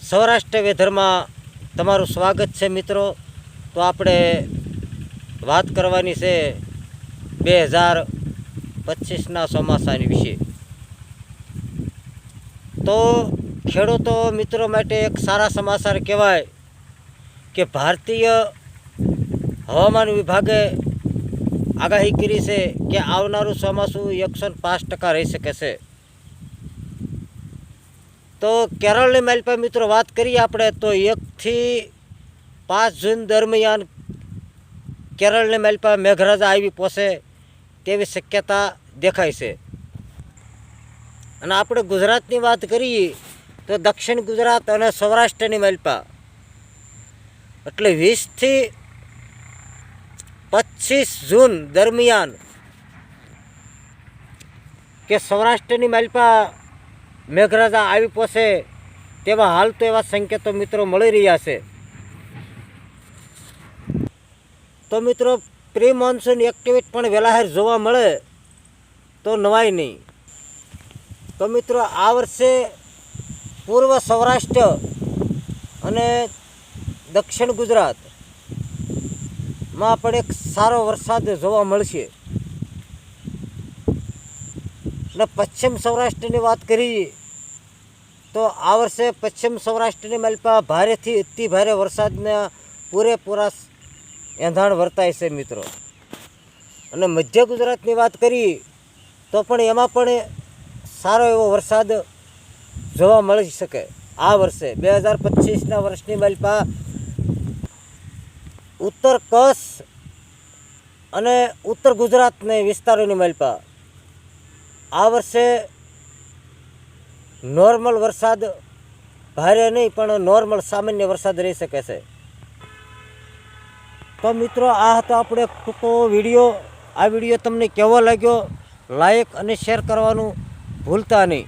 સૌરાષ્ટ્ર વેધરમાં તમારું સ્વાગત છે મિત્રો. તો આપણે વાત કરવાની છે બે હજાર પચીસના ચોમાસાની વિશે. તો ખેડૂતો મિત્રો માટે એક સારા સમાચાર કહેવાય કે ભારતીય હવામાન વિભાગે આગાહી કરી છે કે આવનારું ચોમાસું એકસો પાંચ ટકા રહી શકે છે. તો કેરળની માલપા મિત્રો વાત કરીએ આપણે, તો એકથી પાંચ જૂન દરમિયાન કેરળની માલપા મેઘરાજા આવી પહોંચે તેવી શક્યતા દેખાય છે. અને આપણે ગુજરાતની વાત કરીએ, તો દક્ષિણ ગુજરાત અને સૌરાષ્ટ્રની માલપા એટલે વીસથી પચીસ જૂન દરમિયાન કે સૌરાષ્ટ્રની માલપા મેઘરાજા આવી પહોંચે તેવા હાલ તો એવા સંકેતો મિત્રો મળી રહ્યા છે. તો મિત્રો પ્રી મોન્સૂન એક્ટિવિટ પણ વેલાહેર જોવા મળે, તો નવાય નહીં. તો મિત્રો, આ વર્ષે પૂર્વ સૌરાષ્ટ્ર અને દક્ષિણ ગુજરાતમાં પણ એક સારો વરસાદ જોવા મળશે. અને પશ્ચિમ સૌરાષ્ટ્રની વાત કરીએ તો આ વર્ષે પશ્ચિમ સૌરાષ્ટ્રની માલપા ભારેથી અતિ ભારે વરસાદના પૂરેપૂરા એંધાણ વર્તાય છે મિત્રો. અને મધ્ય ગુજરાતની વાત કરી, તો પણ એમાં પણ સારો એવો વરસાદ જોવા મળી શકે. આ વર્ષે બે હજાર પચીસના વર્ષની માલપા ઉત્તર કચ્છ અને ઉત્તર ગુજરાતને વિસ્તારોની માલપા. આ વર્ષે નોર્મલ વરસાદ ભારે નહીં, પણ નોર્મલ સામાન્ય વરસાદ રહી શકે છે. તો મિત્રો, આ હતો આપણે ટૂંકો વીડિયો. આ વીડિયો તમને કેવો લાગ્યો? લાઈક અને શેર કરવાનું ભૂલતા નહીં.